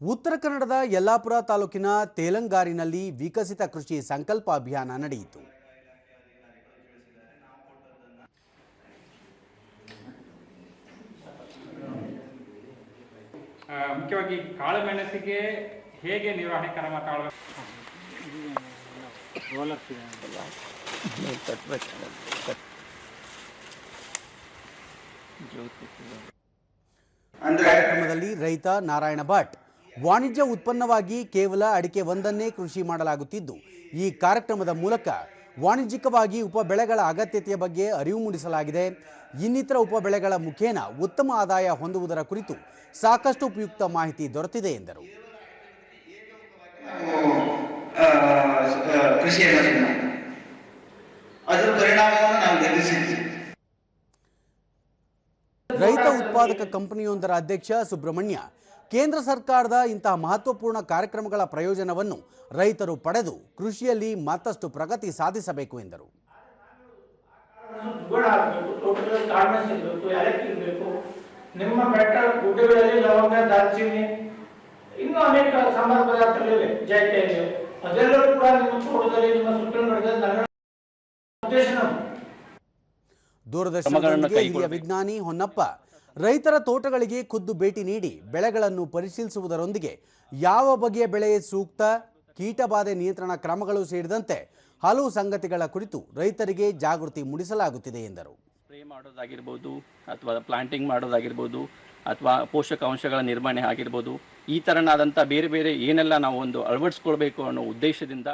ಉತ್ತರ ಕನ್ನಡದ ಯಲ್ಲಾಪುರ ತಾಲೂಕಿನ ತೇಲಂಗಾರಿನಲ್ಲಿ ವಿಕಸಿತ ಕೃಷಿ ಸಂಕಲ್ಪ ಅಭಿಯಾನ ನಡೆಯಿತು. ಮುಖ್ಯವಾಗಿ ಕಾಳು ಮೆಣಸಿಗೆ ಹೇಗೆ ನಿರ್ವಹಣೆ ಕ್ರಮ ತಾಳಬೇಕು ಕಾರ್ಯಕ್ರಮದಲ್ಲಿ ರೈತ ನಾರಾಯಣ ಭಟ್. ವಾಣಿಜ್ಯ ಉತ್ಪನ್ನವಾಗಿ ಕೇವಲ ಅಡಿಕೆ ಒಂದನ್ನೇ ಕೃಷಿ ಮಾಡಲಾಗುತ್ತಿದ್ದು, ಈ ಕಾರ್ಯಕ್ರಮದ ಮೂಲಕ ವಾಣಿಜ್ಯಿಕವಾಗಿ ಉಪಬೆಳೆಗಳ ಅಗತ್ಯತೆಯ ಬಗ್ಗೆ ಅರಿವು ಮೂಡಿಸಲಾಗಿದೆ. ಇನ್ನಿತರ ಉಪಬೆಳೆಗಳ ಮುಖೇನ ಉತ್ತಮ ಆದಾಯ ಹೊಂದುವುದರ ಕುರಿತು ಸಾಕಷ್ಟು ಉಪಯುಕ್ತ ಮಾಹಿತಿ ದೊರೆತಿದೆ, ಎಂದರು. ಅದರ ಪರಿಣಾಮವನ್ನು ನಾವು ರೈತ ಉತ್ಪಾದಕ ಕಂಪನಿಯೊಂದರ ಅಧ್ಯಕ್ಷ ಸುಬ್ರಹ್ಮಣ್ಯ, ಕೇಂದ್ರ ಸರ್ಕಾರದ ಇಂತಹ ಮಹತ್ವಪೂರ್ಣ ಕಾರ್ಯಕ್ರಮಗಳ ಪ್ರಯೋಜನವನ್ನು ರೈತರು ಪಡೆದು ಕೃಷಿಯಲ್ಲಿ ಮತ್ತಷ್ಟು ಪ್ರಗತಿ ಸಾಧಿಸಬೇಕು ಎಂದರು. ದೂರದರ್ಶನದೊಂದಿಗೆ ಹಿರಿಯ ವಿಜ್ಞಾನಿ ಹೊನ್ನಪ್ಪ ರೈತರ ತೋಟಗಳಿಗೆ ಖುದ್ದು ಭೇಟಿ ನೀಡಿ ಬೆಳೆಗಳನ್ನು ಪರಿಶೀಲಿಸುವುದರೊಂದಿಗೆ ಯಾವ ಬಗೆಯ ಬೆಳೆ ಸೂಕ್ತ ಕೀಟಬಾಧೆ ನಿಯಂತ್ರಣ ಕ್ರಮಗಳು ಸೇರಿದಂತೆ ಹಲವು ಸಂಗತಿಗಳ ಕುರಿತು ರೈತರಿಗೆ ಜಾಗೃತಿ ಮೂಡಿಸಲಾಗುತ್ತಿದೆ ಎಂದರು. ಸ್ಪ್ರೇ ಮಾಡೋದಾಗಿರ್ಬೋದು ಅಥವಾ ಪ್ಲಾಂಟಿಂಗ್ ಮಾಡೋದಾಗಿರ್ಬೋದು ಅಥವಾ ಪೋಷಕಾಂಶಗಳ ನಿರ್ವಹಣೆ ಆಗಿರ್ಬೋದು ಈ ಥರನಾದಂಥ ಬೇರೆ ಬೇರೆ ಏನೆಲ್ಲ ನಾವು ಒಂದು ಅಳವಡಿಸ್ಕೊಳ್ಬೇಕು ಅನ್ನೋ ಉದ್ದೇಶದಿಂದ